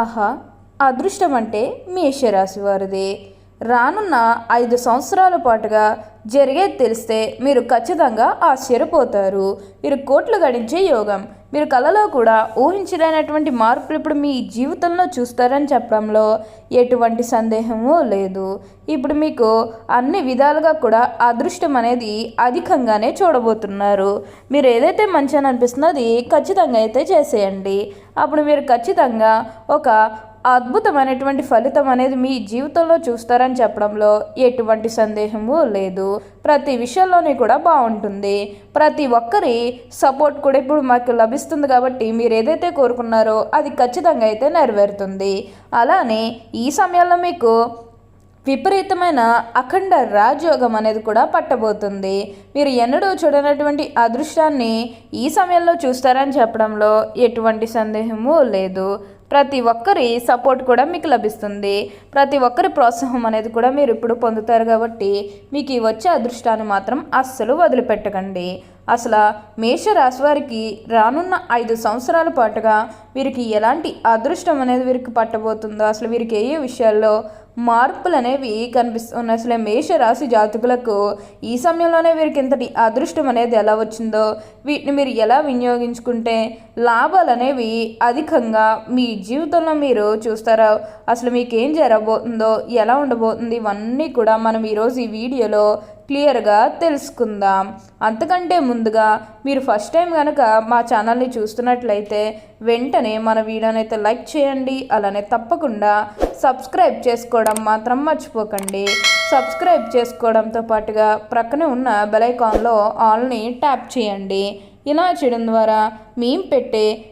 ఆహా అదృష్టం అంటే మేషరాశి వారిది. రానున్న ఐదు సంవత్సరాల పాటుగా జరిగేది తెలిస్తే మీరు ఖచ్చితంగా ఆశ్చర్యపోతారు. మీరు కోట్లు గడించే యోగం. మీరు కళలో కూడా ఊహించలేనటువంటి మార్పులు ఇప్పుడు మీ జీవితంలో చూస్తారని చెప్పడంలో ఎటువంటి సందేహము లేదు. ఇప్పుడు మీకు అన్ని విధాలుగా కూడా అదృష్టం అనేది అధికంగానే చూడబోతున్నారు. మీరు ఏదైతే మంచి అని అనిపిస్తుందో అది ఖచ్చితంగా అయితే చేసేయండి. అప్పుడు మీరు ఖచ్చితంగా ఒక అద్భుతమైనటువంటి ఫలితం అనేది మీ జీవితంలో చూస్తారని చెప్పడంలో ఎటువంటి సందేహము లేదు. ప్రతి విషయంలోనే కూడా బాగుంటుంది. ప్రతి ఒక్కరి సపోర్ట్ కూడా ఇప్పుడు మాకు లభిస్తుంది కాబట్టి మీరు ఏదైతే కోరుకున్నారో అది ఖచ్చితంగా అయితే నెరవేరుతుంది. అలానే ఈ సమయంలో మీకు విపరీతమైన అఖండ రాజయోగం అనేది కూడా పట్టబోతుంది. మీరు ఎన్నడూ చూడనటువంటి అదృష్టాన్ని ఈ సమయంలో చూస్తారని చెప్పడంలో ఎటువంటి సందేహము లేదు. ప్రతి ఒక్కరి సపోర్ట్ కూడా మీకు లభిస్తుంది. ప్రతి ఒక్కరి ప్రోత్సాహం అనేది కూడా మీరు ఇప్పుడు పొందుతారు కాబట్టి మీకు వచ్చే అదృష్టాన్ని మాత్రం అస్సలు వదిలిపెట్టకండి. అసలు మేషరాశి వారికి రానున్న ఐదు సంవత్సరాల పాటుగా వీరికి ఎలాంటి అదృష్టం అనేది వీరికి పట్టబోతుందో అసలు వీరికి ఏ విషయాల్లో మార్పులు అనేవి కనిపిస్తున్నాయి. అసలు మేషరాశి జాతకులకు ఈ సమయంలోనే వీరికి ఇంతటి అదృష్టం అనేది ఎలా వచ్చిందో వీటిని మీరు ఎలా వినియోగించుకుంటే లాభాలు అనేవి అధికంగా మీ జీవితంలో మీరు చూస్తారో అసలు మీకు ఏం జరగబోతుందో ఎలా ఉండబోతుంది ఇవన్నీ కూడా మనం ఈరోజు ఈ వీడియోలో క్లియర్గా తెలుసుకుందాం. అంతకంటే ముందుగా మీరు ఫస్ట్ టైం కనుక మా ఛానల్ని చూస్తున్నట్లయితే వెంటనే మన వీడియోని అయితే లైక్ చేయండి. అలానే తప్పకుండా సబ్స్క్రైబ్ చేసుకోవడం మాత్రం మర్చిపోకండి. సబ్స్క్రైబ్ చేసుకోవడంతో పాటుగా ప్రక్కనే ఉన్న బెలైకాన్లో ఆల్ని ట్యాప్ చేయండి. ఇలా చేయడం ద్వారా మేము పెట్టే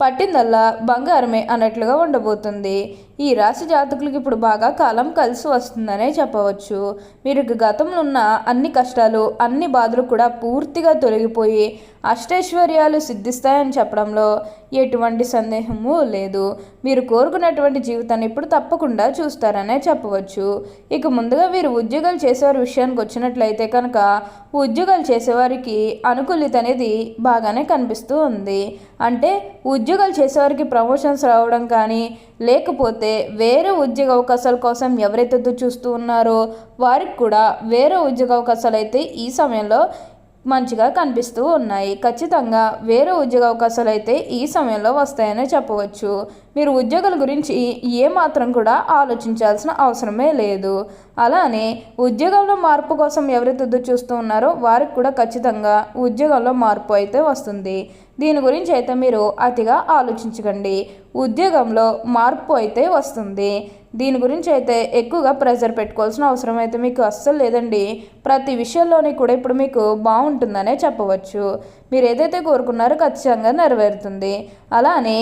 పట్టిందల్లా బంగారమే అన్నట్లుగా ఉండబోతుంది. ఈ రాశి జాతకులకు ఇప్పుడు బాగా కాలం కలిసి వస్తుందనే చెప్పవచ్చు. మీరు గతంలో ఉన్న అన్ని కష్టాలు అన్ని బాధలు కూడా పూర్తిగా తొలగిపోయి అష్టైశ్వర్యాలు సిద్ధిస్తాయని చెప్పడంలో ఎటువంటి సందేహము లేదు. మీరు కోరుకున్నటువంటి జీవితాన్ని ఇప్పుడు తప్పకుండా చూస్తారనే చెప్పవచ్చు. ఇక ముందుగా వీరు ఉద్యోగాలు చేసేవారి విషయానికి వచ్చినట్లయితే కనుక ఉద్యోగాలు చేసేవారికి అనుకూలిత అనేది బాగానే కనిపిస్తూ ఉంది. అంటే ఉద్యోగాలు చేసేవారికి ప్రమోషన్స్ రావడం కానీ లేకపోతే వేరే ఉద్యోగ అవకాశాల కోసం ఎవరైతే చూస్తూ ఉన్నారో వారికి కూడా వేరే ఉద్యోగ అవకాశాలు అయితే ఈ సమయంలో మంచిగా కనిపిస్తూ ఉన్నాయి. ఖచ్చితంగా వేరే ఉద్యోగ అవకాశాలు అయితే ఈ సమయంలో వస్తాయనే చెప్పవచ్చు. మీరు ఉద్యోగాల గురించి ఏ మాత్రం కూడా ఆలోచించాల్సిన అవసరమే లేదు. అలానే ఉద్యోగంలో మార్పు కోసం ఎవరైతే ఎదురు చూస్తూ ఉన్నారో వారికి కూడా ఖచ్చితంగా ఉద్యోగంలో మార్పు అయితే వస్తుంది. దీని గురించి అయితే మీరు అతిగా ఆలోచించకండి. ఉద్యోగంలో మార్పు అయితే వస్తుంది. దీని గురించి అయితే ఎక్కువగా ప్రెజర్ పెట్టుకోవాల్సిన అవసరం అయితే మీకు అస్సలు లేదండి. ప్రతి విషయంలోని కూడా ఇప్పుడు మీకు బాగుంటుందనే చెప్పవచ్చు. మీరు ఏదైతే కోరుకున్నారో ఖచ్చితంగా నెరవేరుతుంది. అలానే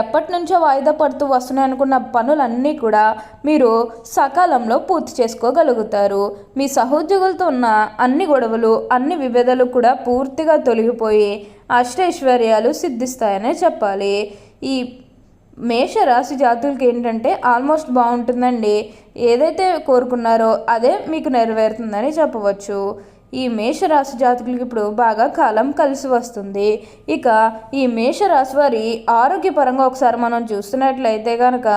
ఎప్పటి నుంచో వాయిదా పడుతూ వస్తున్నాయి అనుకున్న పనులన్నీ కూడా మీరు సకాలంలో పూర్తి చేసుకోగలుగుతారు. మీ సహోద్యోగులతో ఉన్న అన్ని గొడవలు అన్ని విభేదాలు కూడా పూర్తిగా తొలగిపోయి అష్టైశ్వర్యాలు సిద్ధిస్తాయనే చెప్పాలి. ఈ మేష రాశి జాతులకి ఏంటంటే ఆల్మోస్ట్ బాగుంటుందండి. ఏదైతే కోరుకున్నారో అదే మీకు నెరవేరుతుందని చెప్పవచ్చు. ఈ మేషరాశి జాతకులకు ఇప్పుడు బాగా కాలం కలిసి వస్తుంది. ఇక ఈ మేషరాశి వారి ఆరోగ్యపరంగా ఒకసారి మనం చూస్తున్నట్లయితే కనుక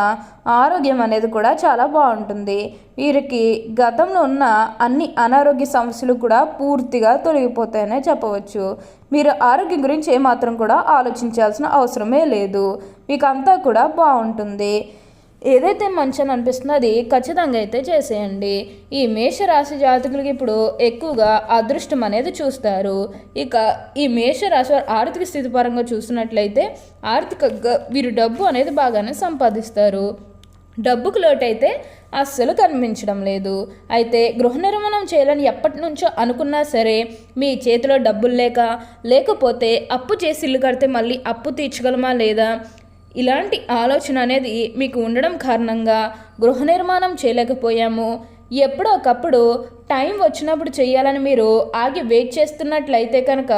ఆరోగ్యం అనేది కూడా చాలా బాగుంటుంది. వీరికి గతంలో ఉన్న అన్ని అనారోగ్య సమస్యలు కూడా పూర్తిగా తొలగిపోతాయనే చెప్పవచ్చు. మీరు ఆరోగ్యం గురించి ఏమాత్రం కూడా ఆలోచించాల్సిన అవసరమే లేదు. మీకు అంతా కూడా బాగుంటుంది. ఏదైతే మంచి అని అనిపిస్తుందో అది ఖచ్చితంగా అయితే చేసేయండి. ఈ మేషరాశి జాతకులకి ఇప్పుడు ఎక్కువగా అదృష్టం అనేది చూస్తారు. ఇక ఈ మేషరాశి వారు ఆర్థిక స్థితి పరంగా చూసినట్లయితే ఆర్థికంగా వీరు డబ్బు అనేది బాగానే సంపాదిస్తారు. డబ్బుకు లోటైతే అస్సలు కనిపించడం లేదు. అయితే గృహ నిర్మాణం చేయాలని ఎప్పటి నుంచో అనుకున్నా సరే మీ చేతిలో డబ్బులు లేక లేకపోతే అప్పు చేసి ఇల్లు కడితే మళ్ళీ అప్పు తీర్చగలమా లేదా? ఇలాంటి ఆలోచన అనేది మీకు ఉండడం కారణంగా గృహ నిర్మాణం చేయలేకపోయాము. ఎప్పుడో ఒకప్పుడు టైం వచ్చినప్పుడు చేయాలని మీరు ఆగి వెయిట్ చేస్తున్నట్లయితే కనుక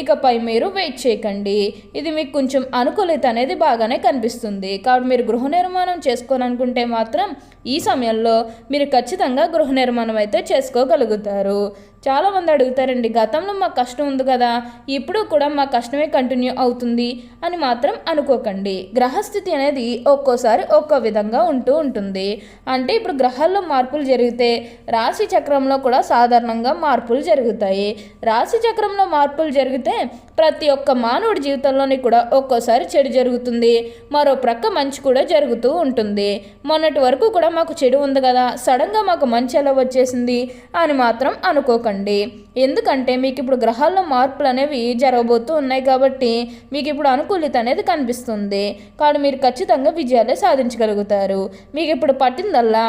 ఇకపై మీరు వెయిట్ చేయకండి. ఇది మీకు కొంచెం అనుకూలిత అనేది బాగానే కనిపిస్తుంది. కాబట్టి మీరు గృహ నిర్మాణం చేసుకోవాలనుకుంటే మాత్రం ఈ సమయంలో మీరు ఖచ్చితంగా గృహ నిర్మాణం అయితే చేసుకోగలుగుతారు. చాలామంది అడుగుతారండి గతంలో మాకు కష్టం ఉంది కదా ఇప్పుడు కూడా మా కష్టమే కంటిన్యూ అవుతుంది అని మాత్రం అనుకోకండి. గ్రహస్థితి అనేది ఒక్కోసారి ఒక్కో విధంగా ఉంటూ ఉంటుంది. అంటే ఇప్పుడు గ్రహాల్లో మార్పులు జరిగితే రాశి చక్రంలో కూడా సాధారణంగా మార్పులు జరుగుతాయి. రాశి చక్రంలో మార్పులు జరిగితే ప్రతి ఒక్క మానవుడి జీవితంలోని కూడా ఒక్కోసారి చెడు జరుగుతుంది. మరో ప్రక్క మంచి కూడా జరుగుతూ ఉంటుంది. మొన్నటి వరకు కూడా మాకు చెడు ఉంది కదా సడన్గా మాకు మంచి ఎలా వచ్చేసింది అని మాత్రం అనుకోకండి. ఎందుకంటే మీకు ఇప్పుడు గ్రహాల్లో మార్పులు అనేవి జరగబోతూ ఉన్నాయి కాబట్టి మీకు ఇప్పుడు అనుకూలిత అనేది కనిపిస్తుంది. కానీ మీరు ఖచ్చితంగా విజయాలే సాధించగలుగుతారు. మీకు ఇప్పుడు పట్టిందల్లా?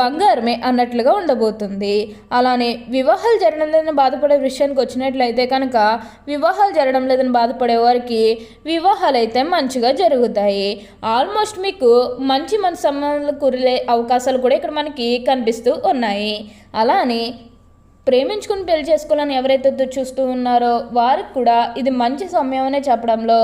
బంగారమే అన్నట్లుగా ఉండబోతుంది. అలానే వివాహాలు జరగడం లేదని బాధపడే విషయానికి వచ్చినట్లయితే కనుక వివాహాలు జరగడం లేదని బాధపడే వారికి వివాహాలు అయితే మంచిగా జరుగుతాయి. ఆల్మోస్ట్ మీకు మంచి మంచి సంబంధాలు కురిలే అవకాశాలు కూడా ఇక్కడ మనకి కనిపిస్తూ ఉన్నాయి. అలానే ప్రేమించుకుని పెళ్ళి చేసుకోవాలని ఎవరైతే చూస్తూ ఉన్నారో వారికి కూడా ఇది మంచి సమయమనే చెప్పడంలో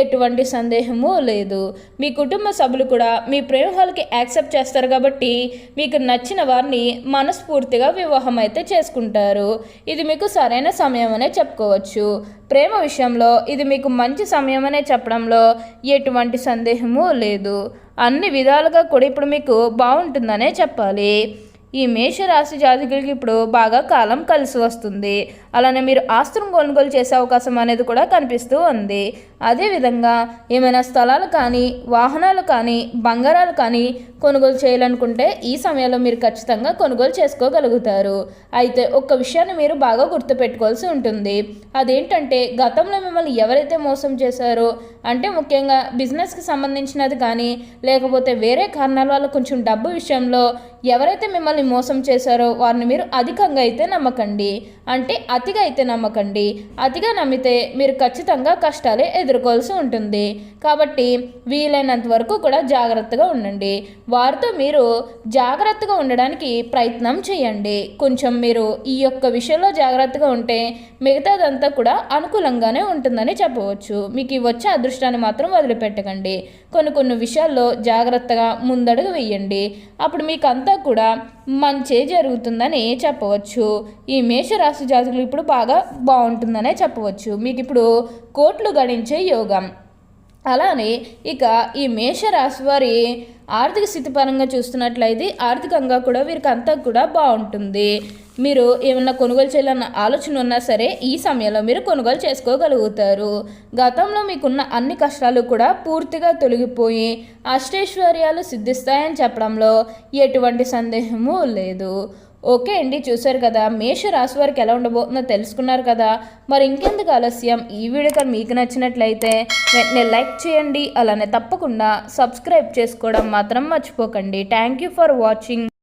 ఎటువంటి సందేహము లేదు. మీ కుటుంబ సభ్యులు కూడా మీ ప్రేమహాలకి యాక్సెప్ట్ చేస్తారు కాబట్టి మీకు నచ్చిన వారిని మనస్ఫూర్తిగా వివాహం అయితే చేసుకుంటారు. ఇది మీకు సరైన సమయం అనే చెప్పుకోవచ్చు. ప్రేమ విషయంలో ఇది మీకు మంచి సమయం అనే చెప్పడంలో ఎటువంటి సందేహము లేదు. అన్ని విధాలుగా కూడా ఇప్పుడు మీకు బాగుంటుందనే చెప్పాలి. ఈ మేషరాశి జాతకులకి ఇప్పుడు బాగా కాలం కలిసి వస్తుంది. అలానే మీరు ఆస్తులను కొనుగోలు చేసే అవకాశం అనేది కూడా కనిపిస్తూ ఉంది. అదేవిధంగా ఏమైనా స్థలాలు కానీ వాహనాలు కానీ బంగారాలు కానీ కొనుగోలు చేయాలనుకుంటే ఈ సమయంలో మీరు ఖచ్చితంగా కొనుగోలు చేసుకోగలుగుతారు. అయితే ఒక్క విషయాన్ని మీరు బాగా గుర్తుపెట్టుకోవాల్సి ఉంటుంది. అదేంటంటే గతంలో మిమ్మల్ని ఎవరైతే మోసం చేశారో అంటే ముఖ్యంగా బిజినెస్కి సంబంధించినది కానీ లేకపోతే వేరే కారణాల వల్ల కొంచెం డబ్బు విషయంలో ఎవరైతే మిమ్మల్ని మోసం చేశారో వారిని మీరు అధికంగా అయితే నమ్మకండి. అంటే అతిగా అయితే నమ్మకండి. అతిగా నమ్మితే మీరు ఖచ్చితంగా కష్టాలే ఎదుర్కోవాల్సి ఉంటుంది. కాబట్టి వీలైనంత వరకు కూడా జాగ్రత్తగా ఉండండి. వారితో మీరు జాగ్రత్తగా ఉండడానికి ప్రయత్నం చేయండి. కొంచెం మీరు ఈ యొక్క విషయంలో జాగ్రత్తగా ఉంటే మిగతాదంతా కూడా అనుకూలంగానే ఉంటుందని చెప్పవచ్చు. మీకు వచ్చే అదృష్టాన్ని మాత్రం వదిలిపెట్టకండి. కొన్ని కొన్ని విషయాల్లో జాగ్రత్తగా ముందడుగు వేయండి. అప్పుడు మీకు అంతా కూడా మంచే జరుగుతుందని చెప్పవచ్చు. ఈ మేషరాశి జాతకులు ఇప్పుడు బాగా బాగుంటుందనే చెప్పవచ్చు. మీకు ఇప్పుడు కోట్లు గడించే యోగం. అలానే ఇక ఈ మేషరాశి వారి ఆర్థిక స్థితి పరంగా చూస్తున్నట్లయితే ఆర్థికంగా కూడా వీరికి అంతా కూడా బాగుంటుంది. మీరు ఏమన్నా కొనుగోలు చేయాలన్న ఆలోచన ఉన్నా సరే ఈ సమయంలో మీరు కొనుగోలు చేసుకోగలుగుతారు. గతంలో మీకున్న అన్ని కష్టాలు కూడా పూర్తిగా తొలగిపోయి అష్టైశ్వర్యాలు సిద్ధిస్తాయని చెప్పడంలో ఎటువంటి సందేహము లేదు. ఓకే అండి చూశారు కదా మేష రాశి వారికి ఎలా ఉండబోతుందో తెలుసుకున్నారు కదా. మరి ఇంకెందుకు ఆలస్యం? ఈ వీడియో కానీ మీకు నచ్చినట్లయితే వెంటనే లైక్ చేయండి అలానే తప్పకుండా సబ్స్క్రైబ్ చేసుకోవడం మాత్రం మర్చిపోకండి. Thank you for watching.